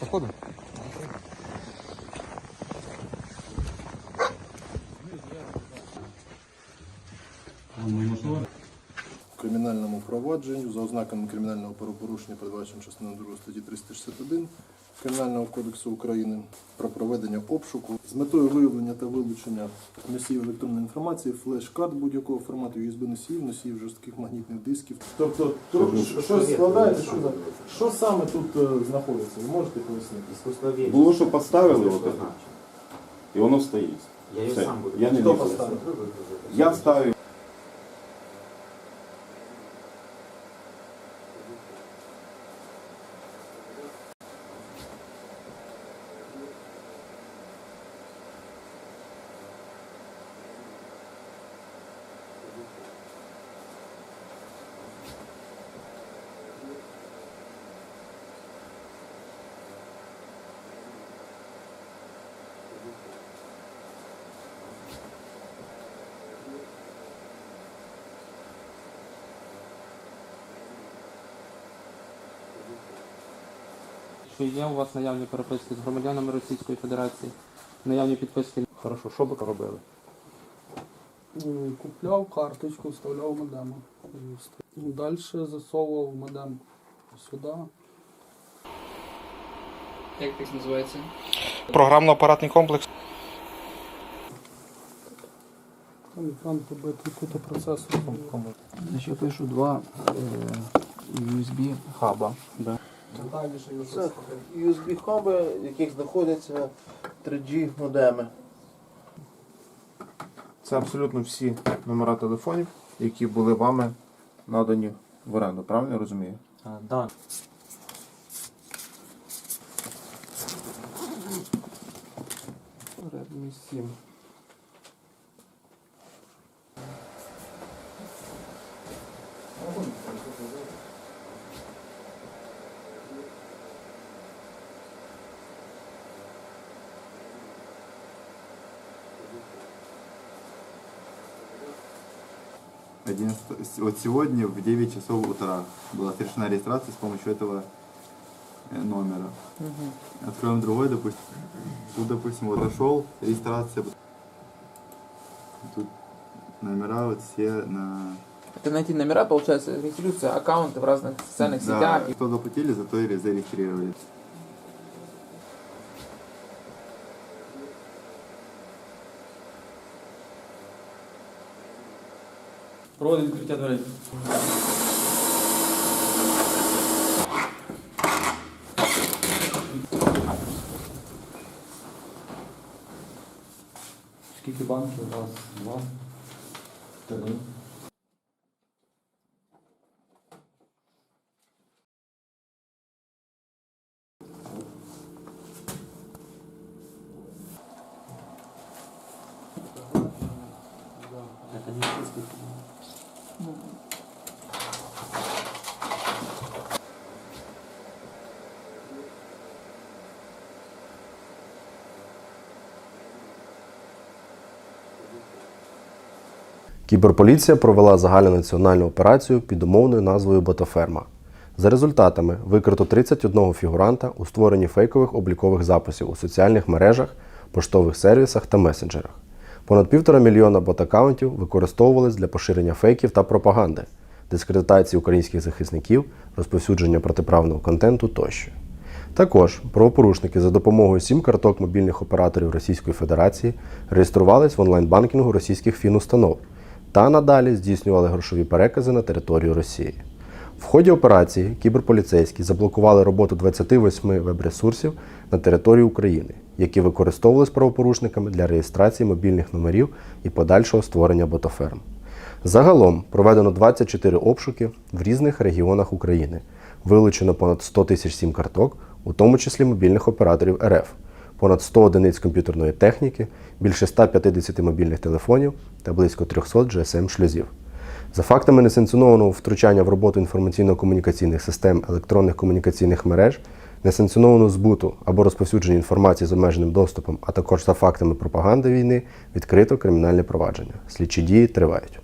Походу? Кримінальному провадженню за ознаками кримінального правопорушення, передбачено частиною 2 статті 361 Кримінального кодексу України про проведення обшуку з метою виявлення та вилучення носіїв електронної інформації, флеш-карт будь-якого формату, USB-носіїв, носіїв жорстких магнітних дисків. Тобто, щось складаєте, що, за- що саме тут е, знаходиться? Ви можете пояснити? Було, що поставили отак, і воно стоїть. Я її Все. сам буду. Я не Хто лізу. поставив? Я вставив. Що є у вас наявні переписки з громадянами Російської Федерації? Наявні підписки. Хорошо, що ви робили? Купляв карточку, вставляв модем. Далі засовував модем сюди. Як їх називається? Програмно-апаратний комплекс. Там екран побитий, тут процесор. Значить, я пишу два е, USB хаба. Це USB хаби, в яких знаходяться 3G модеми. Це абсолютно всі номера телефонів, які були вами надані в оренду. Правильно я розумію? Да. Redmi 7. Вот сегодня в 9 часов утра была совершена регистрация с помощью этого э, номера. Откроем другой, допустим. Тут, допустим, вот зашел, регистрация. Тут номера вот все на... Это на эти номера, получается, регистрируются аккаунты в разных социальных Да, сетях. кто заплатили, зато и зарегистрировали. Проводить відкриття дверей. Скільки банків? Раз, два, три. Это не списки. Кіберполіція провела загальнонаціональну операцію під умовною назвою Ботаферма. За результатами викрито 31 фігуранта у створенні фейкових облікових записів у соціальних мережах, поштових сервісах та месенджерах. Понад півтора мільйона бот-аккаунтів використовувались для поширення фейків та пропаганди, дискредитації українських захисників, розповсюдження протиправного контенту тощо. Також правопорушники за допомогою сім-карток мобільних операторів Російської Федерації реєструвались в онлайн-банкінгу російських фінустанов та надалі здійснювали грошові перекази на територію Росії. В ході операції кіберполіцейські заблокували роботу 28 веб-ресурсів на території України, які використовувались правопорушниками для реєстрації мобільних номерів і подальшого створення ботоферм. Загалом проведено 24 обшуки в різних регіонах України. Вилучено понад 100 тисяч сім карток, у тому числі мобільних операторів РФ, понад 100 одиниць комп'ютерної техніки, більше 150 мобільних телефонів та близько 300 GSM-шлюзів. За фактами несанкціонованого втручання в роботу інформаційно-комунікаційних систем електронних комунікаційних мереж, несанкціонованого збуту або розповсюдження інформації з обмеженим доступом, а також за фактами пропаганди війни, відкрито кримінальне провадження. Слідчі дії тривають.